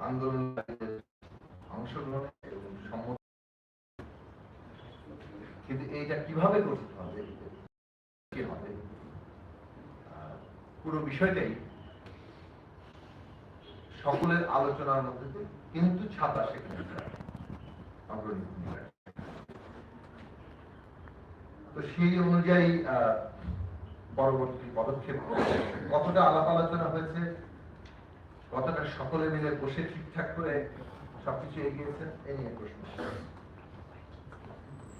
আন্দোলনকারীদের অংশগ্রহণ এবং সম্মত কিন্তু এইটা কীভাবে করতে হবে? হবে? পুরো বিষয়টাই সকলের আলোচনার মধ্যে কিন্তু ছাতা সেখানে তো সেই অনুযায়ী পরবর্তী পদক্ষেপ কতটা আলাপ আলোচনা হয়েছে? কতটা সকলে মিলে বসে ঠিকঠাক করে সবকিছু এগিয়েছে এই নিয়ে প্রশ্ন।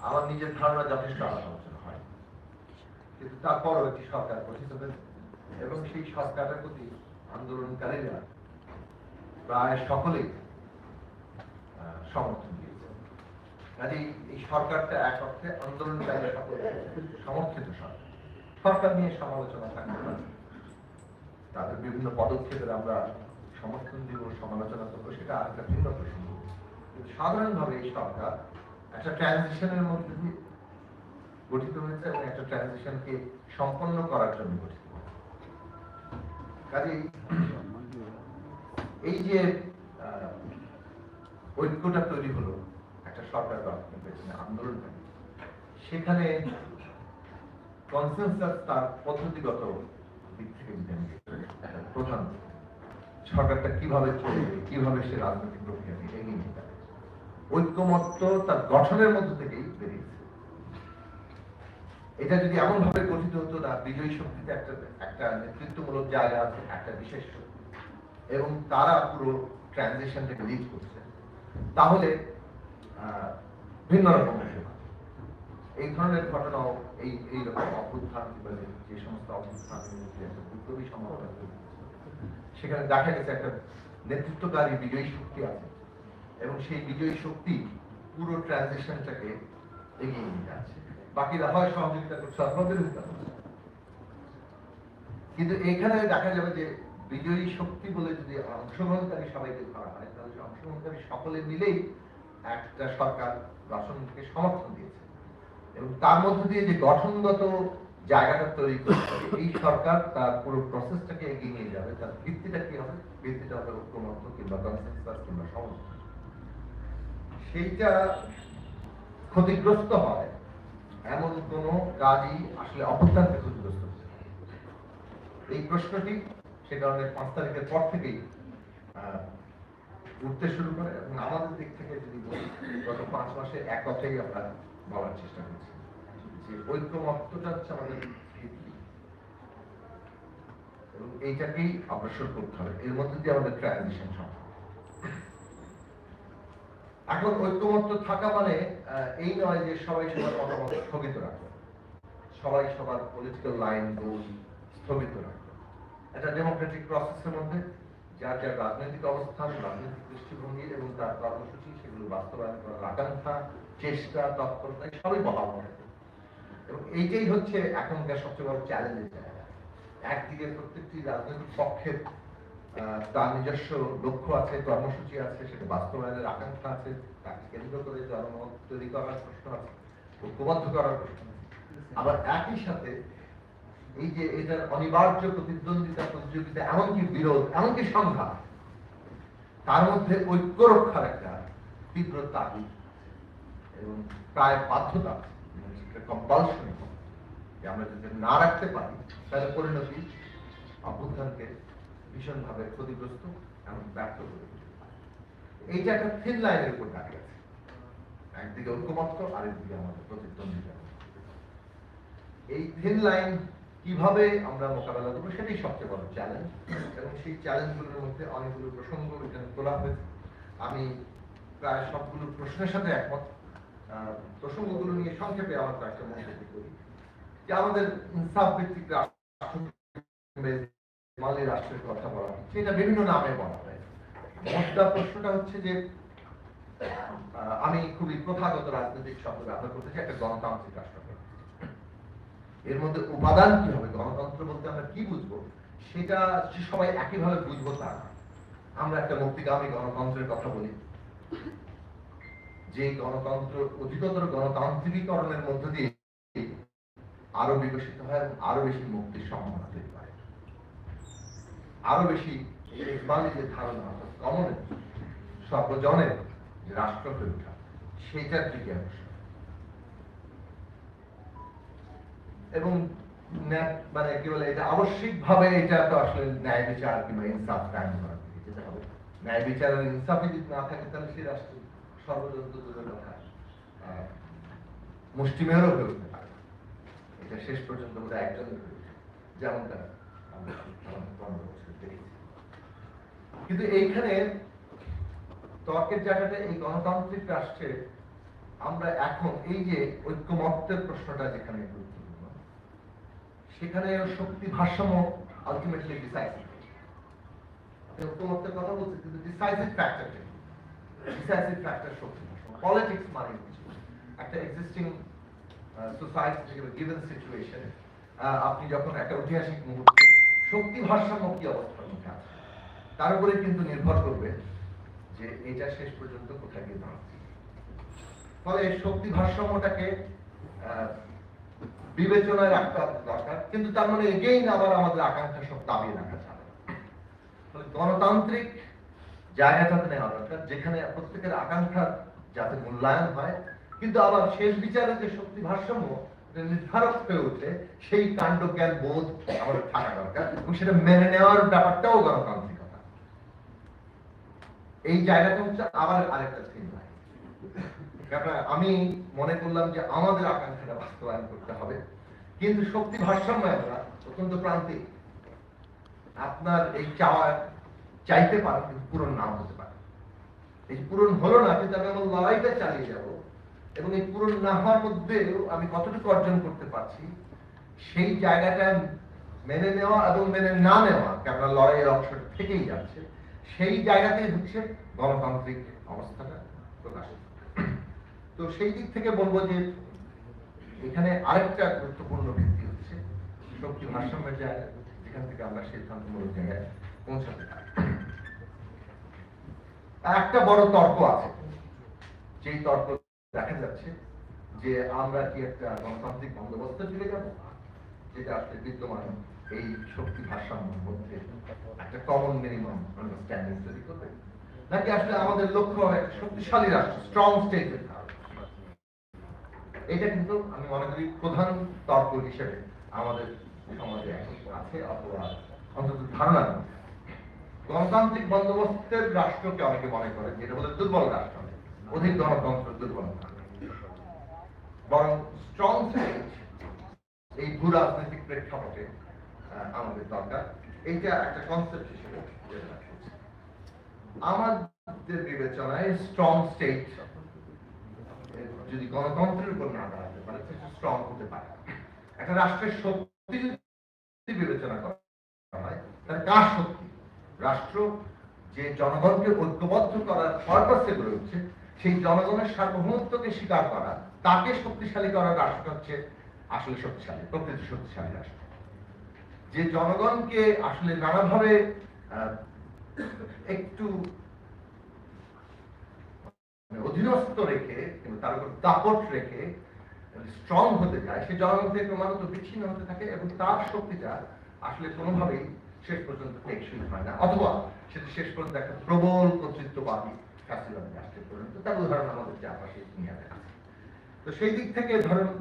আমার নিজের ধারণা যথেষ্ট আলোচনা হয়। কিন্তু তারপরও একটি সরকার গঠিত হয়েছে, এবং সেই সরকারের প্রতি আন্দোলনকারীরা প্রায় সকলেই সমর্থন দিয়েছে। কাজেই এই সরকারটা এক অর্থে আন্দোলনকারী সকল সমর্থিত সরকার। সরকার নিয়ে সমালোচনা থাকতে পারে। তাদের বিভিন্ন পদক্ষেপের আমরা সমর্থন দিব, সমালোচনা করব, সেটা আরেকটা ভিন্ন প্রসঙ্গ। কিন্তু সাধারণভাবে এই সরকার একটা ট্রানজিশনের মধ্যে দিয়ে গঠিত হয়েছে এবং একটা ট্রানজিশনকে সম্পন্ন করার জন্য গঠিত কাজেই এই যে ঐক্যটা তৈরি হলো একটা সরকার গঠনের পেছনে আন্দোলনকারী সেখানে কনসেনসাস তার পদ্ধতিগত দিক থেকে একটা প্রধান। সরকারটা কীভাবে চলবে কীভাবে সে রাজনৈতিক প্রক্রিয়াকে এগিয়ে নিয়ে যাবে? ঐক্যমত্য তার গঠনের মধ্য থেকেই বেরিয়েছে। এটা যদি এমন ভাবে গঠিত হতো না বিজয়ী শক্তিতে একটা একটা নেতৃত্বমূলক জায়গা আছে একটা বিশেষ শক্তি এবং তারা পুরো ট্রানজিশনটাকে লিড করছে তাহলে ভিন্ন রকম এই ধরনের ঘটনাও এই এই রকম অভ্যুত্থান যে- সমস্ত একটা বিপ্লবী তৈরি হয়েছে, সেখানে দেখা গেছে একটা নেতৃত্বকারী বিজয়ী শক্তি আছে। এবং সেই বিজয়ী শক্তি পুরো ট্রানজিশনটাকে এগিয়ে নিয়ে যাচ্ছে। বাকিরা হয় সহযোগিতা করছে করছে। কিন্তু এখানে দেখা যাবে যে বিজয়ী শক্তি বলে যদি অংশগ্রহণকারী সবাইকে ধরা হয়, তাহলে অংশগ্রহণকারী সকলে মিলেই একটা সরকার গঠনকে সমর্থন দিয়েছে। এবং তার মধ্যে দিয়ে যে গঠনগত জায়গাটা তৈরি করছে এই সরকার তার পুরো প্রসেসটাকে এগিয়ে নিয়ে যাবে। তার ভিত্তিটা কি হবে? ভিত্তিটা হবে ঐক্যমত্য কিংবা কনসেনসাস কিংবা সমর্থন সেইটা ক্ষতিগ্রস্ত হয়। এমন কোন কাজই আসলে অভ্যুত্থানকে ক্ষতিগ্রস্ত এই প্রশ্নটি সে কারণে পাঁচ তারিখের পর থেকেই উঠতে শুরু করে এবং আমাদের দিক থেকে যদি বলি, গত পাঁচ মাসে এক কথাই আমরা বলার চেষ্টা করছি। যে ঐক্যমত্যটা হচ্ছে আমাদের এবং এইটাকেই অগ্রসর করতে হবে। এর মধ্যে দিয়ে আমাদের ট্রানজিশন সম্ভব। এখন ঐক্যমত্য থাকা মানে এই নয় যে সবাই সবার মতামত স্থগিত রাখবে সবাই সবার পলিটিক্যাল লাইন গোল স্থগিত রাখবে ডেমোক্রেটিক প্রসেসের মধ্যে, যার যার রাজনৈতিক অবস্থান, রাজনৈতিক দৃষ্টিভঙ্গি এবং তার কর্মসূচি, সেগুলো বাস্তবায়ন করার আকাঙ্ক্ষা, চেষ্টা, তৎপরতা সবই বহাল থাকে। এবং এইটাই হচ্ছে এখনকার সবচেয়ে বড় চ্যালেঞ্জের জায়গা। একদিকে প্রত্যেকটি রাজনৈতিক পক্ষের তার নিজস্ব লক্ষ্য আছে, কর্মসূচি আছে, সেটা বাস্তবায়নের আকাঙ্ক্ষা আছে তাকে কেন্দ্র করে জনমত তৈরি করার প্রশ্ন আছে, ঐক্যবদ্ধ করার প্রশ্ন আবার একই সাথে এই যে এটার অনিবার্য প্রতিদ্বন্দ্বিতা, প্রতিযোগিতা, এমনকি বিরোধ, এমনকি সংঘাত, তার মধ্যে ঐক্য রক্ষার একটা তীব্র তাগিদ এবং প্রায় বাধ্যতা কম্পালশন যে আমরা যদি না রাখতে পারি, তাহলে পরিণতি অভ্যুত্থানকে ভীষণভাবে ক্ষতিগ্রস্ত এবং ব্যর্থ করে এইটা একটা থিন লাইনের উপর দাঁড়িয়ে আছে। একদিকে ঐক্যমত্য, আরেকদিকে আমাদের প্রতিদ্বন্দ্বিতা। এই থিন লাইন কীভাবে আমরা মোকাবেলা করব, সেটাই সবচেয়ে বড় চ্যালেঞ্জ এবং সেই চ্যালেঞ্জগুলোর মধ্যে অনেকগুলো প্রসঙ্গ এখানে তোলা হয়েছে। আমি প্রায় সবগুলো প্রশ্নের সাথে একমত। প্রসঙ্গগুলো নিয়ে সংক্ষেপে আমার কয়েকটা মন্তব্য করি। যে আমাদের ইনসাফ ভিত্তিক মালি রাষ্ট্রের কথা বলা হচ্ছে এটা বিভিন্ন নামে বলা হয়। প্রশ্নটা হচ্ছে যে আমি খুবই প্রথাগত রাজনৈতিক শব্দ ব্যবহার করতে চাই, একটা গণতান্ত্রিক রাষ্ট্র এর মধ্যে উপাদান কি হবে, গণতন্ত্র বলতে আমরা কি বুঝব, সেটা সবাই একইভাবে বুঝব তা। আমরা একটা মুক্তিগামী গণতন্ত্রের কথা বলি। যে গণতন্ত্র, অধিকতর গণতান্ত্রিকীকরণের মধ্য দিয়ে আরও বিকশিত হয় এবং আরও বেশি মুক্তির সম্ভাবনা তৈরি করে। আরও বেশি এই যে ধারণা কমন সর্বজনের রাষ্ট্র হয়ে সেইটার দিকে এবং মানে কি বলে, এটা আবশ্যিক ভাবে এটা তো আসলে ন্যায় বিচার কিংবা ইনসাফ কায়েম করার দিকে যেতে হবে। ন্যায় বিচার আর ইনসাফই যদি না থাকে, তাহলে সেই রাষ্ট্র মুষ্টিমেয়রও হয়ে উঠতে পারে। এটা শেষ পর্যন্ত দেখেছি। কিন্তু এইখানে তর্কের জায়গাটা এই গণতান্ত্রিক রাষ্ট্রে আমরা এখন এই যে ঐক্যমত্যের প্রশ্নটা যেখানে গুরুত্বপূর্ণ, সেখানে শক্তি ভারসাম্য আলটিমেটলি ডিসাইসিভ ঐক্যমত্যের কথা বলছি, কিন্তু ডিসাইসিভ ডিসাইসিভ ফ্যাক্টর শক্তি পলিটিক্স মানে কিছু একটা এক্সিস্টিং সোসাইটি থেকে গিভেন সিচুয়েশন আপনি যখন একটা ঐতিহাসিক মুহূর্তে শক্তি ভারসাম্য কি অবস্থার মধ্যে আছে তার উপরে কিন্তু নির্ভর করবে যে এটা শেষ পর্যন্ত কোথায় গিয়ে দাঁড়াচ্ছে ফলে শক্তি ভারসাম্যটাকে বিবেচনায় রাখা দরকার, কিন্তু তার মানে এগেইন আবার আমাদের আকাঙ্ক্ষা সব দাবিয়ে রাখা যাবে না। জায়গাটাতে নেওয়া দরকার, যেখানে প্রত্যেকের আকাঙ্ক্ষা যাতে মূল্যায়ন হয়। কিন্তু আবার শেষ বিচারে যে শক্তি ভারসাম্য নির্ধারক হয়ে ওঠে, সেই কাণ্ড জ্ঞান বোধ আমাদের থাকা দরকার এবং সেটা মেনে নেওয়ার ব্যাপারটাও গণতান্ত্রিকতা। এই জায়গাটা হচ্ছে আবার আরেকটা থিম আমি মনে করলাম যে আমাদের আকাঙ্ক্ষাটা বাস্তবায়ন করতে হবে। কিন্তু শক্তি ভারসাম্য আমরা অত্যন্ত প্রান্তিক। আপনার এই চাওয়া চাইতে পারেন কিন্তু পূরণ নাও হতে পারে। এই পূরণ হলো না, কিন্তু আমি আমার লড়াইটা চালিয়ে যাব। এবং এই পূরণ না হওয়ার মধ্যেও আমি কতটুকু অর্জন করতে পারছি, সেই জায়গাটা মেনে নেওয়া এবং মেনে না নেওয়া, কেননা লড়াইয়ের অংশ থেকেই যাচ্ছে, সেই জায়গাতেই হচ্ছে গণতান্ত্রিক অবস্থাটা প্রকাশ তো সেই দিক থেকে বলব যে, এখানে আরেকটা গুরুত্বপূর্ণ ভিত্তি হচ্ছে, শক্তি ভারসাম্যের জায়গা যেখান থেকে আমরা সিদ্ধান্তমূলক জায়গায় পৌঁছাতে পারি। একটা বড় তর্ক আছে। যেই তর্ক দেখা যাচ্ছে যে আমরা কি একটা গণতান্ত্রিক বন্দোবস্তে চলে যাব, যেটা আসলে বিদ্যমান এই শক্তি ভারসাম্যের মধ্যে একটা কমন মিনিমাম আন্ডারস্ট্যান্ডিং তৈরি করবে। নাকি আসলে আমাদের লক্ষ্য একটা শক্তিশালী রাষ্ট্র স্ট্রং এটা কিন্তু আমি মনে করি প্রধান তর্ক হিসেবে আমাদের সমাজে আছে, অথবা অন্তত ধারণা। গণতান্ত্রিক বন্দোবস্তের রাষ্ট্রকে অনেকে মনে করে যেটা বলে দুর্বল রাষ্ট্র। অধিক গণতন্ত্র দুর্বল বরং স্ট্রং এই ভূ রাজনৈতিক প্রেক্ষাপটে আমাদের দরকার। একটা কনসেপ্ট হিসেবে। আমাদের বিবেচনায় স্ট্রং স্টেট যদি গণতন্ত্রের উপর না দাঁড়াতে পারে স্ট্রং হতে পারে। একটা রাষ্ট্রের শক্তি বিবেচনা করা হয়, তাহলে কার শক্তি রাষ্ট্র যে জনগণকে ঐক্যবদ্ধ করার পারপাসে উঠছে সেই জনগণের সার্বভৌমত্বকে স্বীকার করা, তাকে শক্তিশালী করার রাষ্ট্র হচ্ছে আসলে শক্তিশালী, প্রকৃত শক্তিশালী রাষ্ট্র। যে জনগণকে আসলে নানাভাবে একটু মানে অধীনস্থ রেখে তার উপর দাপট রেখে স্ট্রং হতে যায় সে জনগণ থেকে ক্রমাগত বিচ্ছিন্ন হতে থাকে এবং তার শক্তিটা আসলে কোনোভাবেই শেষ পর্যন্ত টেকসই হয় না। অথবা সেটা শেষ পর্যন্ত একটা প্রবল কর্তৃত্ববাদী ফ্যাসিবাদী রাষ্ট্রে পরিণত তার উদাহরণ আমাদের চারপাশে দুনিয়াতে আছে। তো সেই দিক থেকে ধরুন,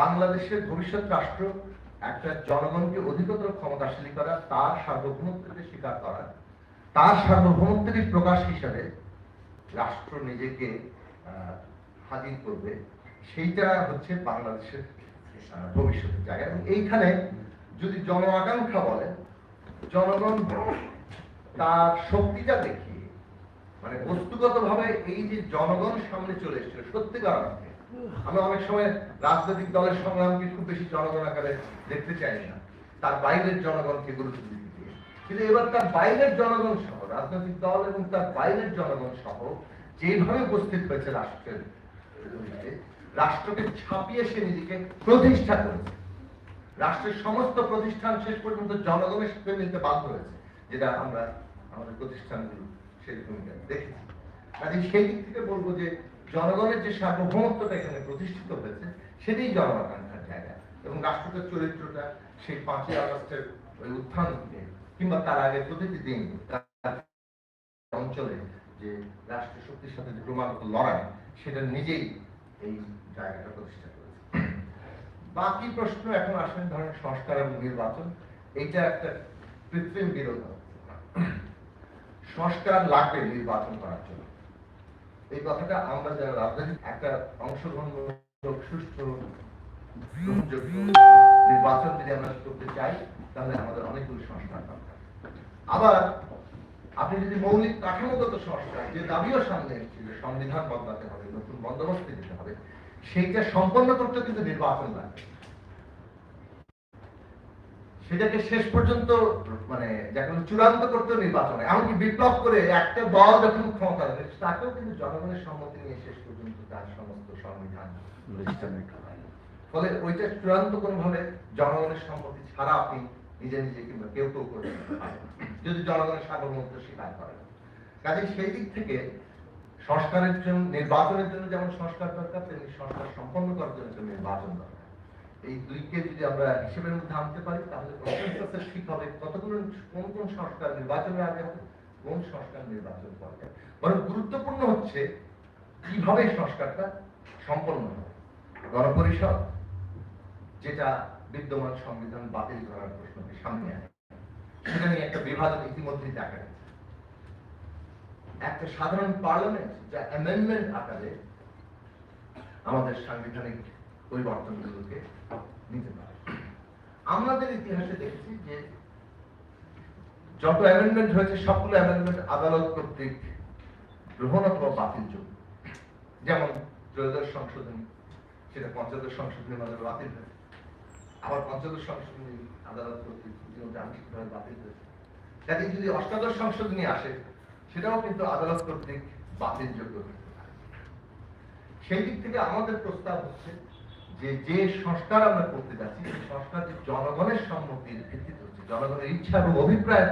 বাংলাদেশের ভবিষ্যৎ রাষ্ট্র একটা জনগণকে অধিকতর ক্ষমতাশালী করা, তার সার্বভৌমত্বকে স্বীকার করা, তার সার্বভৌমত্বেরই প্রকাশ হিসাবে রাষ্ট্র নিজেকে হাজির করবে, সেইটা হচ্ছে বাংলাদেশের ভবিষ্যতের জায়গা। এবং এইখানে যদি জন আকাঙ্ক্ষা বলেন জনগণ তার শক্তিটা দেখিয়ে মানে বস্তুগত ভাবে এই যে জনগণ সামনে চলে এসেছিল সত্যিকার অর্থে আমরা অনেক সময় রাজনৈতিক দলের সংগ্রামকে খুব বেশি জনগণ আকারে দেখতে চাই না। তার বাইরের জনগণকে গুরুত্ব দিতে কিন্তু এবার তার বাইরের জনগণ সহ, রাজনৈতিক দল এবং তার বাইরের জনগণ সহ, যেভাবে উপস্থিত হয়েছে রাষ্ট্রের রাষ্ট্রকে ছাপিয়ে সে নিজেকে প্রতিষ্ঠা করেছে। রাষ্ট্রের সমস্ত প্রতিষ্ঠান শেষ পর্যন্ত জনগণের সাথে মিলতে বাধ্য হয়েছে, যেটা আমরা আমাদের প্রতিষ্ঠানগুলো সেই ভূমিকা দেখেছি। কাজে সেই দিক থেকে বলব যে, জনগণের যে সার্বভৌমত্বটা এখানে প্রতিষ্ঠিত হয়েছে, সেটাই জনআকাঙ্ক্ষার জায়গা। এবং রাষ্ট্রটার চরিত্রটা সেই পাঁচই আগস্টের ওই উত্থান কিংবা তার আগে প্রতিটি দিন অঞ্চলে যে রাষ্ট্রীয় শক্তির সাথে যে ক্রমাগত লড়াই, সেটা নিজেই এই জায়গাটা প্রতিষ্ঠা করেছে। বাকি প্রশ্ন এখন আসেন ধরেন সংস্কার এবং নির্বাচন। এইটা একটা কৃত্রিম বিরোধ। সংস্কার লাগবে নির্বাচন করার জন্য। এই কথাটা আমরা যারা রাজনৈতিক একটা অংশগ্রহণমূলক, সুষ্ঠু, গ্রহণযোগ্য নির্বাচন যদি আমরা করতে চাই, তাহলে আমাদের অনেকগুলো সংস্কার দরকার। আবার আপনি যদি মৌলিক কাঠামোগত সংস্কার, যে দাবিও সামনে এসেছিল, সংবিধান বদলাতে হবে, নতুন বন্দোবস্ত দিতে হবে সেইটা সম্পন্ন করতে কিন্তু নির্বাচন লাগবে সেটাকে শেষ পর্যন্ত মানে যখন চূড়ান্ত করতে নির্বাচন এমনকি বিপ্লব করে একটা দল যখন ক্ষমতা তাকেও কিন্তু জনগণের সম্মতি নিয়ে শেষ পর্যন্ত তার সমস্ত সংবিধান করতে। ফলে ওইটা চূড়ান্ত কোনোভাবে জনগণের সম্মতি ছাড়া আপনি নিজে নিজে কিংবা কেউ কেউ করে দিতে পারেন না। যদি জনগণের সার্বভৌমত্ব স্বীকার করেন কাজে সেই দিক থেকে সংস্কারের জন্য, নির্বাচনের জন্য যেমন সংস্কার দরকার, তেমনি সংস্কার সম্পন্ন করার জন্য নির্বাচন দরকার। এই দুইকে যদি আমরা হিসেবের মধ্যে আনতে পারি, তাহলে কনসেনসাসের ঠিক হবে কতগুলো, কোন কোন সংস্কার নির্বাচনের আগে হবে, কোন সংস্কার নির্বাচন পরে। বরং গুরুত্বপূর্ণ হচ্ছে কীভাবে সংস্কারটা সম্পন্ন হবে। গণপরিষদ যেটা বিদ্যমান সংবিধান বাতিল করার প্রশ্নকে সামনে আনে সেটা নিয়ে একটা বিভাজন ইতিমধ্যেই দেখা একটা সাধারণ পার্লামেন্ট, যা অ্যামেন্ডমেন্ট আকারে আমাদের সাংবিধানিক পরিবর্তনগুলোকে নিতে পারে। আমাদের ইতিহাসে দেখেছি যে যত অ্যামেন্ডমেন্ট হয়েছে, সবগুলো অ্যামেন্ডমেন্ট আদালত কর্তৃক গ্রহণ অথবা বাতিল যোগ্য যেমন ত্রয়োদশ সংশোধনী, সেটা পঞ্চদশ সংশোধনীর মাধ্যমে বাতিল হয়েছে। আবার পঞ্চদশ সংশোধনী আদালত কর্তৃক বাতিল হয়েছে। কাজে যদি অষ্টাদশ সংশোধনী আসে সেটাও কিন্তু আদালত কর্তৃক বাতিলযোগ্য হতে পারে। সেই দিক থেকে আমাদের প্রস্তাব হচ্ছে যে যে সংস্কার আমরা করতে যাচ্ছি, সেই সংস্কার যে জনগণের সম্মতির ভিত্তিতে হচ্ছে, জনগণের ইচ্ছা এবং অভিপ্রায়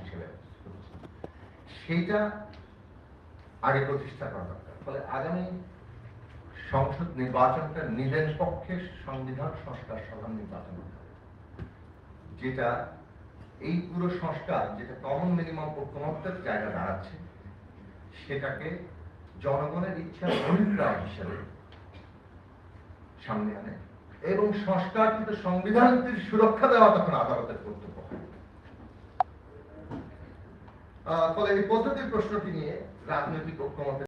হিসেবে সেইটা আগে প্রতিষ্ঠা করা দরকার। ফলে আগামী সংসদ নির্বাচনটা নিজের পক্ষে সংবিধান সংস্কার সভা নির্বাচন। যেটা এই পুরো সংস্কার যেটা কমন মিনিমাম ঐক্যমত্যের জায়গা দাঁড়াচ্ছে, সেটাকে জনগণের ইচ্ছা অভিপ্রায় হিসেবে সামনে আনে এবং সংস্কার কিন্তু সংবিধানটির সুরক্ষা দেওয়া তখন আদালতের কর্তব্য। ফলে এই পদ্ধতির প্রশ্নটি নিয়ে রাজনৈতিক ঐক্যমতের